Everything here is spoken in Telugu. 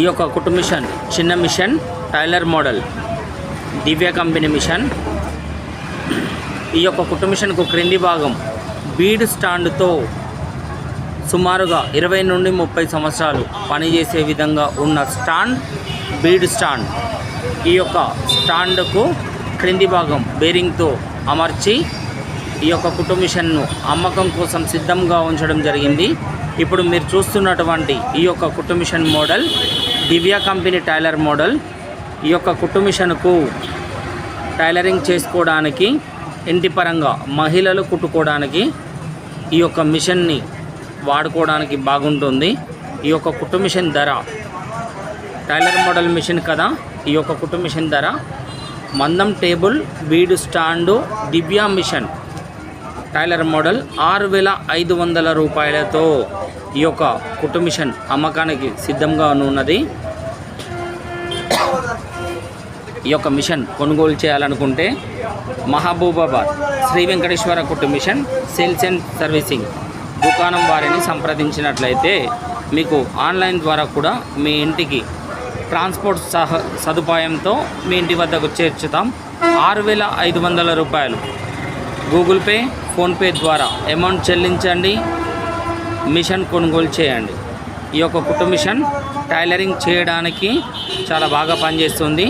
ఈ యొక్క కుట్టు మిషన్ చిన్న machine tailor model Divya company machine. ఈ యొక్క కుట్టు మిషన్కు క్రింది భాగం బీడ్ స్టాండ్తో సుమారుగా ఇరవై నుండి ముప్పై సంవత్సరాలు పనిచేసే విధంగా ఉన్న స్టాండ్ బీడ్ స్టాండ్. ఈ యొక్క స్టాండ్కు క్రింది భాగం బేరింగ్తో అమర్చి ఈ యొక్క కుట్టు మిషన్ను అమ్మకం కోసం సిద్ధంగా ఉంచడం జరిగింది. ఇప్పుడు మీరు చూస్తున్నటువంటి ఈ యొక్క కుటుంబిషన్ model Divya company tailor model. ఈ యొక్క కుటుంబిషన్కు టైలరింగ్ చేసుకోవడానికి ఇంటి పరంగా మహిళలు కుట్టుకోవడానికి ఈ యొక్క మిషన్ని వాడుకోవడానికి బాగుంటుంది. ఈ యొక్క కుటుంబిషన్ ధర టైలర్ మోడల్ మిషన్ కదా ఈ యొక్క కుటుంబిషన్ ధర. మందం టేబుల్ బీడు stand Divya machine. Tailor model ఆరు వేల ఐదు వందల రూపాయలతో ఈ యొక్క కుట్టు మిషన్ అమ్మకానికి సిద్ధంగా ఉన్నది. ఈ యొక్క మిషన్ కొనుగోలు చేయాలనుకుంటే మహబూబాబాద్ శ్రీ వెంకటేశ్వర కుట్టు మిషన్ సేల్స్ అండ్ సర్వీసింగ్ దుకాణం వారిని సంప్రదించినట్లయితే మీకు ఆన్లైన్ ద్వారా కూడా మీ ఇంటికి ట్రాన్స్పోర్ట్ సహ సదుపాయంతో మీ ఇంటి వద్దకు చేర్చుతాం. ఆరు వేల ఐదు వందల రూపాయలు. గూగుల్ పే ఫోన్పే ద్వారా అమౌంట్ చెల్లించండి మిషన్ కొనుగోలు చేయండి. ఈ యొక్క కుట్టు మిషన్ టైలరింగ్ చేయడానికి చాలా బాగా పనిచేస్తుంది.